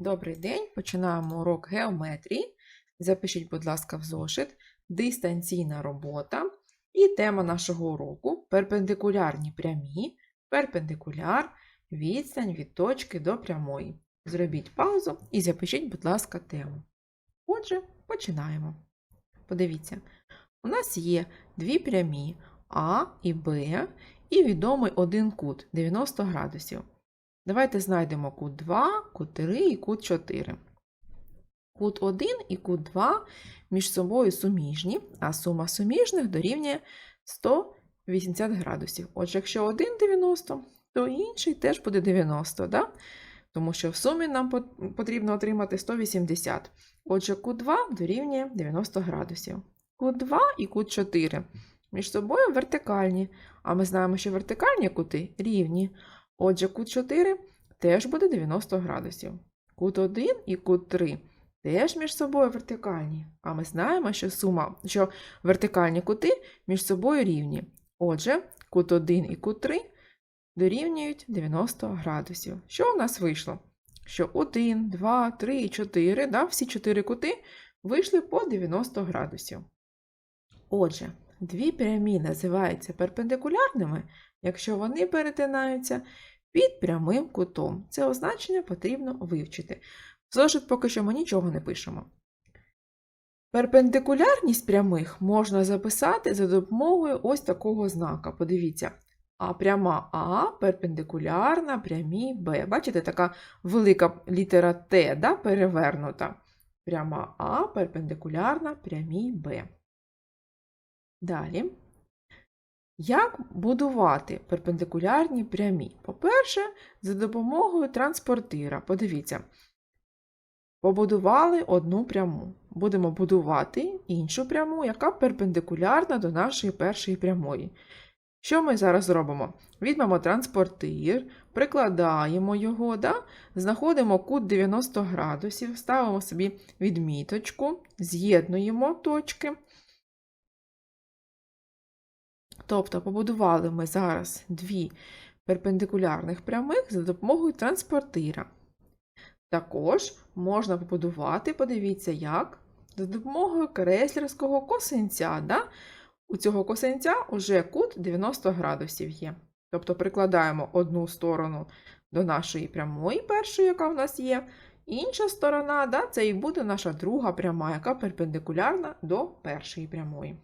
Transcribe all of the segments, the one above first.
Добрий день, починаємо урок геометрії. Запишіть, будь ласка, в зошит дистанційна робота. І тема нашого уроку перпендикулярні прямі, перпендикуляр, відстань від точки до прямої. Зробіть паузу і запишіть, будь ласка, тему. Отже, починаємо. Подивіться, у нас є дві прямі А і Б, і відомий один кут 90 градусів. Давайте знайдемо кут 2, кут 3 і кут 4. Кут 1 і кут 2 між собою суміжні, а сума суміжних дорівнює 180 градусів. Отже, якщо один 90, то інший теж буде 90, да? тому що в сумі нам потрібно отримати 180. Отже, кут 2 дорівнює 90 градусів. Кут 2 і кут 4 між собою вертикальні, а ми знаємо, що вертикальні кути рівні. Отже, кут 4 теж буде 90 градусів. Кут 1 і кут 3 теж між собою вертикальні. А ми знаємо, що сума, що вертикальні кути між собою рівні. Отже, кут 1 і кут 3 дорівнюють 90 градусів. Що у нас вийшло? Що 1, 2, 3 4, да, всі 4 кути вийшли по 90 градусів. Отже, дві прямі називаються перпендикулярними, якщо вони перетинаються під прямим кутом. Це означення потрібно вивчити. В зошит поки що ми нічого не пишемо. Перпендикулярність прямих можна записати за допомогою ось такого знака. Подивіться. А пряма А перпендикулярна прямій Б. Бачите, така велика літера Т да, перевернута. Пряма А перпендикулярна прямій Б. Далі. Як будувати перпендикулярні прямі? По-перше, за допомогою транспортира. Подивіться. Побудували одну пряму. Будемо будувати іншу пряму, яка перпендикулярна до нашої першої прямої. Що ми зараз робимо? Візьмемо транспортир, прикладаємо його, да? знаходимо кут 90 градусів, ставимо собі відміточку, з'єднуємо точки. Тобто побудували ми зараз дві перпендикулярних прямих за допомогою транспортира. Також можна побудувати, подивіться, як, за допомогою креслерського косинця. Да? У цього косинця вже кут 90 градусів є. Тобто прикладаємо одну сторону до нашої прямої першої, яка в нас є, інша сторона, да, це і буде наша друга пряма, яка перпендикулярна до першої прямої.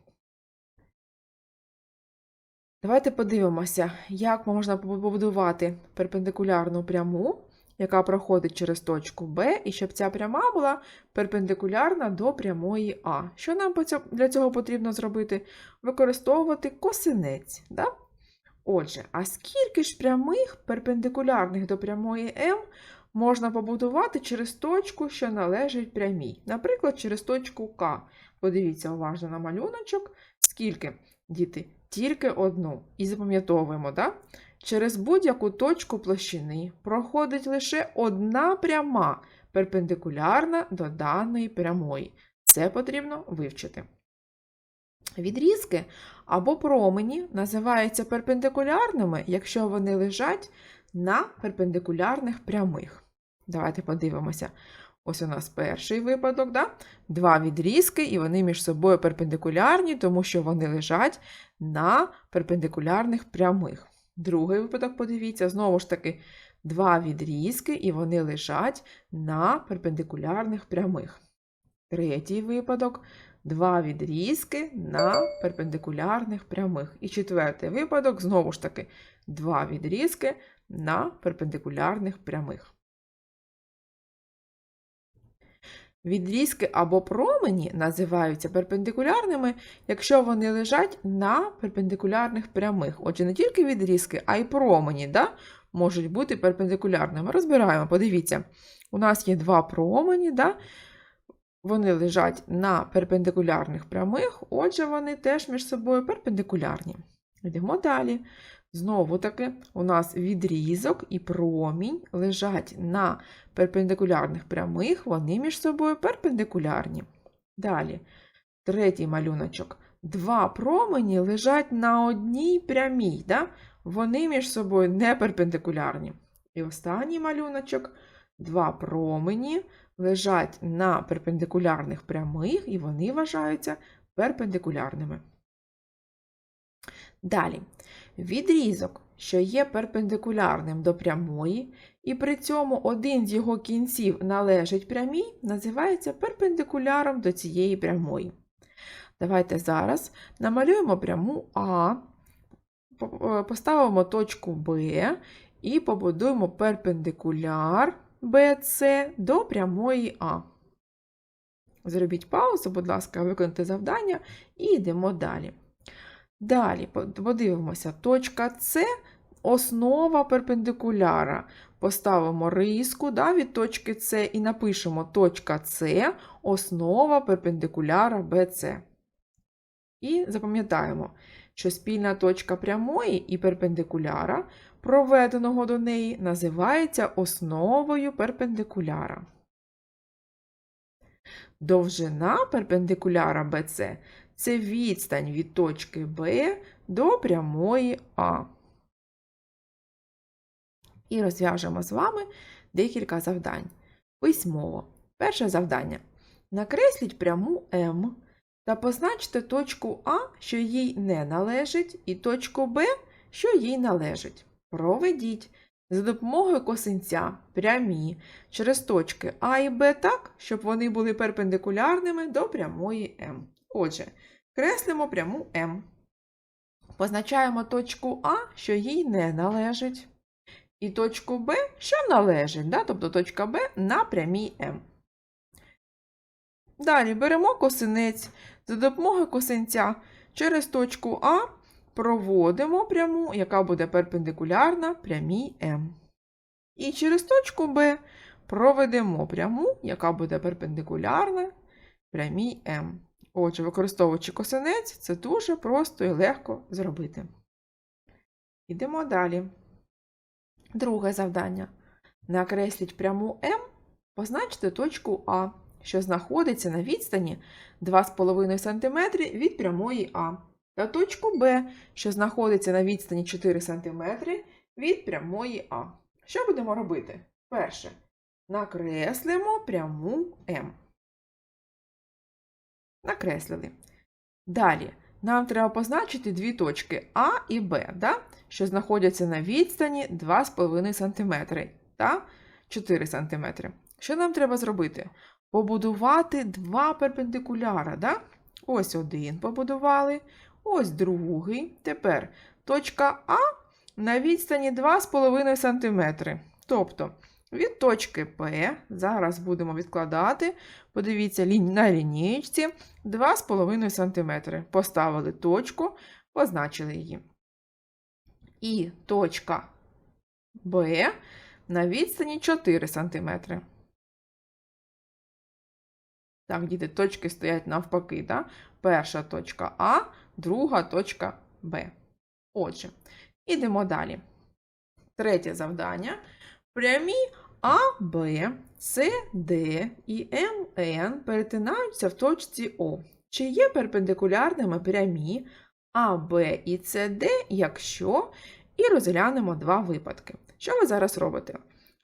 Давайте подивимося, як можна побудувати перпендикулярну пряму, яка проходить через точку Б, і щоб ця пряма була перпендикулярна до прямої А. Що нам для цього потрібно зробити? Використовувати косинець. Да? Отже, а скільки ж прямих перпендикулярних до прямої М можна побудувати через точку, що належить прямій? Наприклад, через точку К. Подивіться уважно на малюночок. Скільки, діти? Тільки одну. І запам'ятовуємо, да? Через будь-яку точку площини проходить лише одна пряма, перпендикулярна до даної прямої. Це потрібно вивчити. Відрізки або промені називаються перпендикулярними, якщо вони лежать на перпендикулярних прямих. Давайте подивимося. Ось у нас перший випадок, да? два відрізки, і вони між собою перпендикулярні, тому що вони лежать на перпендикулярних прямих. Другий випадок, подивіться, знову ж таки, два відрізки, і вони лежать на перпендикулярних прямих. Третій випадок два відрізки на перпендикулярних прямих. І четвертий випадок, знову ж таки, два відрізки на перпендикулярних прямих. Відрізки або промені називаються перпендикулярними, якщо вони лежать на перпендикулярних прямих. Отже, не тільки відрізки, а й промені да, можуть бути перпендикулярними. Розбираємо, подивіться, у нас є два промені, да, вони лежать на перпендикулярних прямих, отже, вони теж між собою перпендикулярні. Йдемо далі. Знову таки, у нас відрізок і промінь лежать на перпендикулярних прямих, вони між собою перпендикулярні. Далі, третій малюночок. Два промені лежать на одній прямій, да? вони між собою не перпендикулярні. І останній малюночок. два промені лежать на перпендикулярних прямих, і вони вважаються перпендикулярними. Далі, відрізок, що є перпендикулярним до прямої, і при цьому один з його кінців належить прямій, називається перпендикуляром до цієї прямої. Давайте зараз намалюємо пряму А, е, поставимо точку Б і побудуємо перпендикуляр BC до прямої А. Зробіть паузу, будь ласка, виконайте завдання і йдемо далі. Далі подивимося, точка С основа перпендикуляра. Поставимо риску да, від точки С і напишемо точка С основа перпендикуляра BC. І запам'ятаємо, що спільна точка прямої і перпендикуляра, проведеного до неї, називається основою перпендикуляра. Довжина перпендикуляра BC – це відстань від точки Б до прямої А. І розв'яжемо з вами декілька завдань. Письмово. Перше завдання. Накресліть пряму М та позначте точку А, що їй не належить, і точку Б, що їй належить. Проведіть за допомогою косинця прямі через точки А і Б так, щоб вони були перпендикулярними до прямої М. Отже, креслимо пряму М. Позначаємо точку А, що їй не належить, і точку Б, що належить, да? тобто точка Б на прямій М. Далі беремо косинець. За допомогою косинця через точку А проводимо пряму, яка буде перпендикулярна прямій М. І через точку Б проведемо пряму, яка буде перпендикулярна прямій М. Отже, використовуючи косинець, це дуже просто і легко зробити. Йдемо далі. Друге завдання. Накресліть пряму М, позначте точку А, що знаходиться на відстані 2,5 см від прямої А, та точку Б, що знаходиться на відстані 4 см від прямої А. Що будемо робити? Перше. Накреслимо пряму М. Накреслили. Далі. Нам треба позначити дві точки А і Б, да? що знаходяться на відстані 2,5 см та 4 см. Що нам треба зробити? Побудувати два перпендикуляра. Да? Ось один побудували, ось другий. Тепер точка А на відстані 2,5 см. Тобто від точки П, зараз будемо відкладати, подивіться на лінієчці 2,5 см. Поставили точку, позначили її. І точка Б на відстані 4 см. Так, діти, точки стоять навпаки. Да? Перша точка А, друга точка Б. Отже, ідемо далі. Третє завдання. Прямі А, Б, С, Д і МН перетинаються в точці О. Чи є перпендикулярними прямі А, Б і С, Д, якщо і розглянемо два випадки. Що ви зараз робите?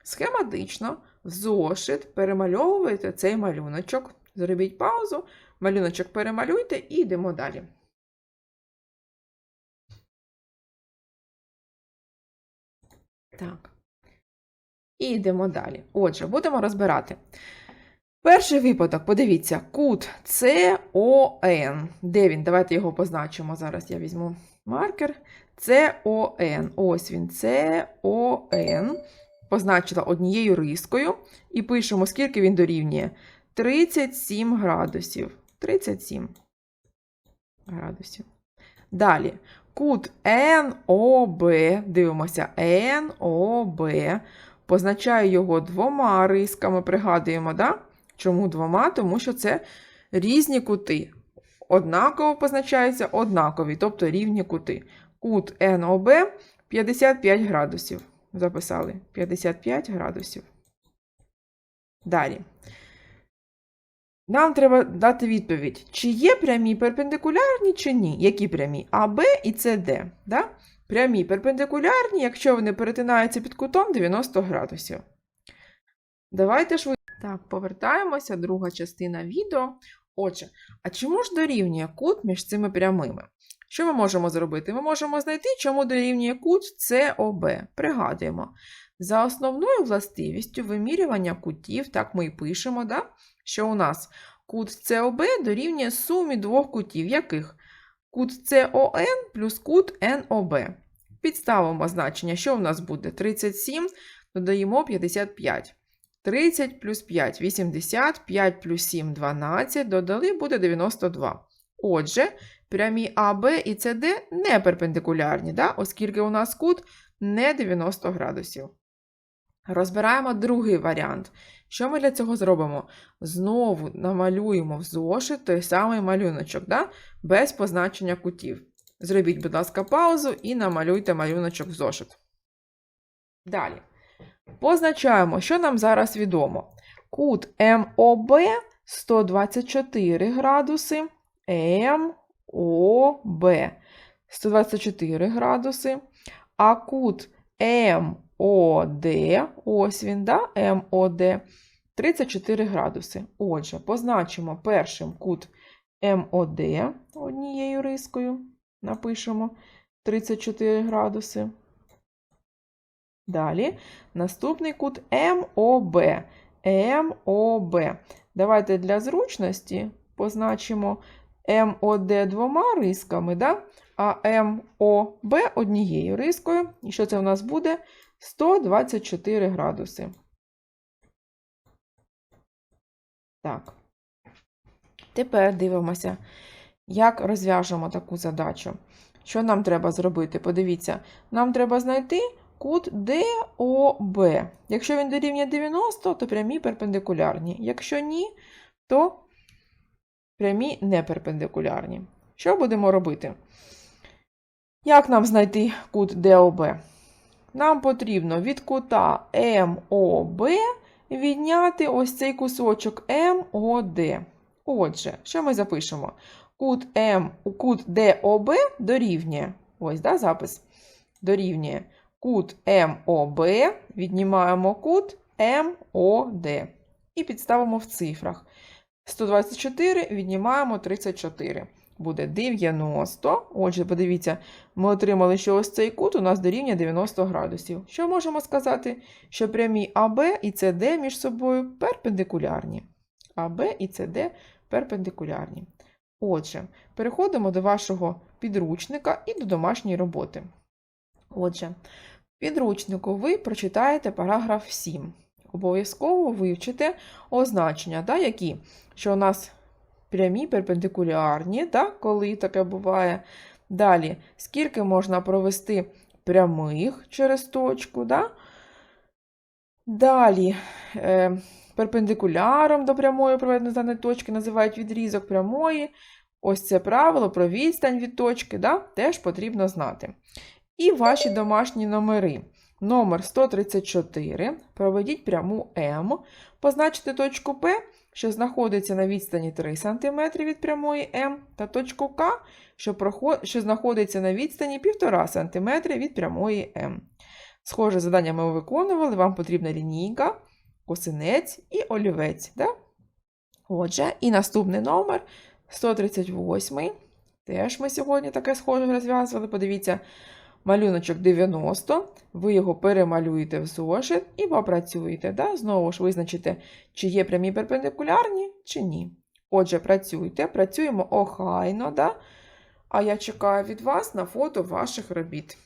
Схематично в зошит перемальовуєте цей малюночок. Зробіть паузу, малюночок перемалюйте і йдемо далі. Так. І йдемо далі. Отже, будемо розбирати. Перший випадок, подивіться, кут CON. Де він? Давайте його позначимо. Зараз я візьму маркер. CON. Ось він. CON. Позначила однією рискою. І пишемо, скільки він дорівнює. 37 градусів. 37 градусів. Далі. Кут NOB. Дивимося, NOB. Позначаю його двома рисками. Пригадуємо, да? Чому двома? Тому що це різні кути. Однаково позначаються однакові, тобто рівні кути. Кут НОБ 55 градусів. Записали 55 градусів. Далі. Нам треба дати відповідь, чи є прямі перпендикулярні, чи ні. Які прямі? АБ і СД. Да? Прямі перпендикулярні, якщо вони перетинаються під кутом 90 градусів. Давайте швидко. Так, повертаємося, друга частина відео. Отже, а чому ж дорівнює кут між цими прямими? Що ми можемо зробити? Ми можемо знайти, чому дорівнює кут СОБ. Пригадуємо. За основною властивістю вимірювання кутів, так ми і пишемо, да? що у нас кут СОБ дорівнює сумі двох кутів, яких кут СОН плюс кут НОБ. Підставимо значення, що у нас буде? 37, додаємо 55. 30 плюс 5 – 80, 5 плюс 7 – 12, додали буде 92. Отже, прямі АБ і СД не перпендикулярні, да? оскільки у нас кут не 90 градусів. Розбираємо другий варіант. Що ми для цього зробимо? Знову намалюємо в зошит той самий малюночок, да? без позначення кутів. Зробіть, будь ласка, паузу і намалюйте малюночок в зошит. Далі. Позначаємо, що нам зараз відомо. Кут МОБ 124 градуси, МОБ 124 градуси, а кут МОД, ось він, да, МОД 34 градуси. Отже, позначимо першим кут МОД однією рискою, напишемо 34 градуси. Далі наступний кут МОБ. МОБ. Давайте для зручності позначимо МОД двома рисками, да? а МОБ однією рискою. І що це у нас буде? 124 градуси. Так. Тепер дивимося, як розв'яжемо таку задачу. Що нам треба зробити? Подивіться, нам треба знайти кут ДОБ. Якщо він дорівнює 90, то прямі перпендикулярні. Якщо ні, то прямі не перпендикулярні. Що будемо робити? Як нам знайти кут ДОБ? Нам потрібно від кута МОБ відняти ось цей кусочок МОД. Отже, що ми запишемо? Кут, М, кут ДОБ дорівнює. Ось, да, запис. Дорівнює кут МОБ, віднімаємо кут МОД. І підставимо в цифрах. 124 віднімаємо 34. Буде 90. Отже, подивіться, ми отримали, що ось цей кут у нас дорівнює 90 градусів. Що можемо сказати? Що прямі АБ і СД між собою перпендикулярні. АБ і СД перпендикулярні. Отже, переходимо до вашого підручника і до домашньої роботи. Отже, в підручнику ви прочитаєте параграф 7. Обов'язково вивчите означення, да, які, що у нас прямі перпендикулярні, да, коли таке буває. Далі, скільки можна провести прямих через точку. Да? Далі, е, перпендикуляром до прямої проведеної даної точки називають відрізок прямої. Ось це правило про відстань від точки, да, теж потрібно знати. І ваші домашні номери. Номер 134. Проведіть пряму М, позначте точку П, що знаходиться на відстані 3 см від прямої М, та точку К, що, проход... що знаходиться на відстані 1,5 см від прямої М. Схоже завдання ми виконували, вам потрібна лінійка, косинець і олівець. Да? Отже, і наступний номер 138. Теж ми сьогодні таке схоже розв'язували. Подивіться, малюночок 90, ви його перемалюєте в зошит і попрацюєте. Да? Знову ж визначите, чи є прямі перпендикулярні, чи ні. Отже, працюйте, працюємо охайно, да? а я чекаю від вас на фото ваших робіт.